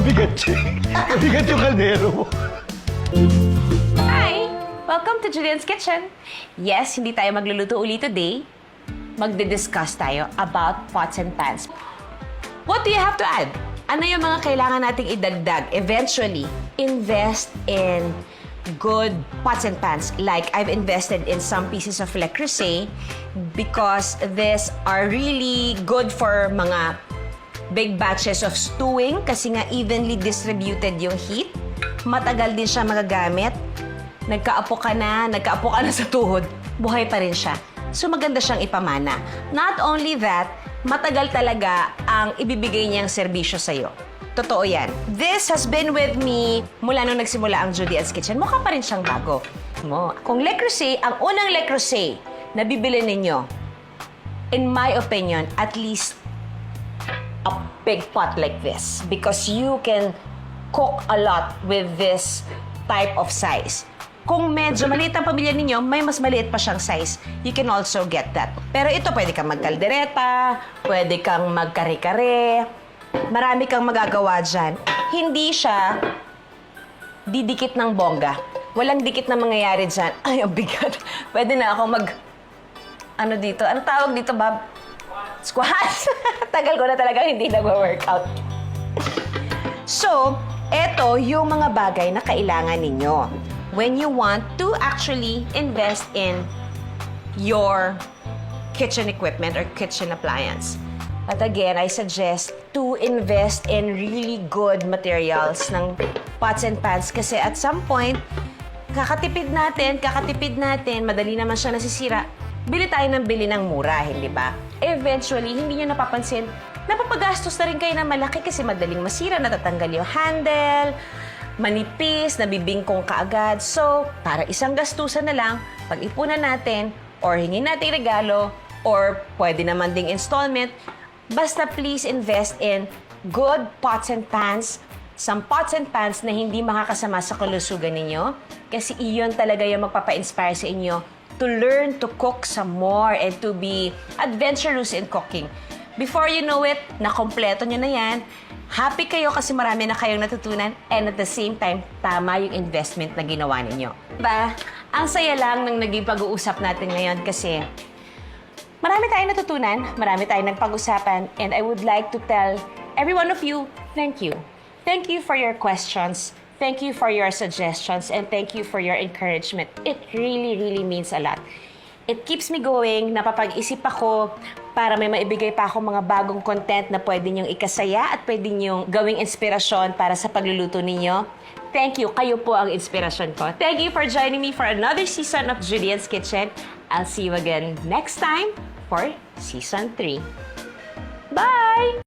Mabigat siya. Mabigat yung kaldero mo. Hi! Welcome to Julian's Kitchen. Yes, hindi tayo magluluto uli today. Magdi-discuss tayo about pots and pans. What do you have to add? Ano yung mga kailangan nating idagdag? Eventually, invest in good pots and pans. Like, I've invested in some pieces of Le Creuset because these are really good for mga big batches of stewing kasi nga evenly distributed yung heat. Matagal din siya magagamit. Nagkaapo ka na, nagkaapo ka na sa tuhod, buhay pa rin siya. So maganda siyang ipamana. Not only that, matagal talaga ang ibibigay niyang serbisyo sa'yo. Totoo yan. This has been with me mula nung nagsimula ang Judy An's Kitchen. Mukha pa rin siyang bago. Mo. Kung Le Creuset, ang unang Le Creuset na bibili ninyo, in my opinion, at least big pot like this because you can cook a lot with this type of size. Kung medyo maliit ang pamilya ninyo, may mas maliit pa siyang size. You can also get that. Pero ito, pwede kang magkaldereta, pwede kang magkare-kare, marami kang magagawa dyan. Hindi siya didikit ng bongga. Walang dikit na mangyayari dyan. Ay, ang bigat. Pwede na ako mag... Ano dito? Ano tawag dito, Bob? Squats. Tagal ko na talaga hindi nagwa-workout. So, eto yung mga bagay na kailangan ninyo when you want to actually invest in your kitchen equipment or kitchen appliance. But again, I suggest to invest in really good materials ng pots and pans kasi at some point, kakatipid natin, kakatipid natin, madali naman siya nasisira. Bili tayo ng bili ng mura, hindi ba? Eventually, hindi nyo napapansin, napapagastos na rin kayo ng malaki kasi madaling masira, natatanggal yung handle, manipis, nabibingkong kaagad. So, para isang gastusan na lang, pag-ipunan natin, or hingin natin regalo, or pwede naman ding installment, basta please invest in good pots and pans, some pots and pans na hindi makakasama sa kalusugan ninyo. Kasi iyon talaga yung magpapa-inspire sa inyo to learn to cook some more and to be adventurous in cooking. Before you know it, nakompleto nyo na yan. Happy kayo kasi marami na kayong natutunan and at the same time, tama yung investment na ginawa ninyo. Ba, ang saya lang ng naging pag-uusap natin ngayon kasi Marami tayong natutunan, marami tayong nagpag-usapan, and I would like to tell every one of you, thank you. Thank you for your questions. Thank you for your suggestions, and thank you for your encouragement. It really, really means a lot. It keeps me going, napapag-isip ako para may maibigay pa ako mga bagong content na pwede niyong ikasaya at pwede niyong gawing inspirasyon para sa pagluluto ninyo. Thank you. Kayo po ang inspirasyon ko. Thank you for joining me for another season of Julian's Kitchen. I'll see you again next time for Season 3. Bye!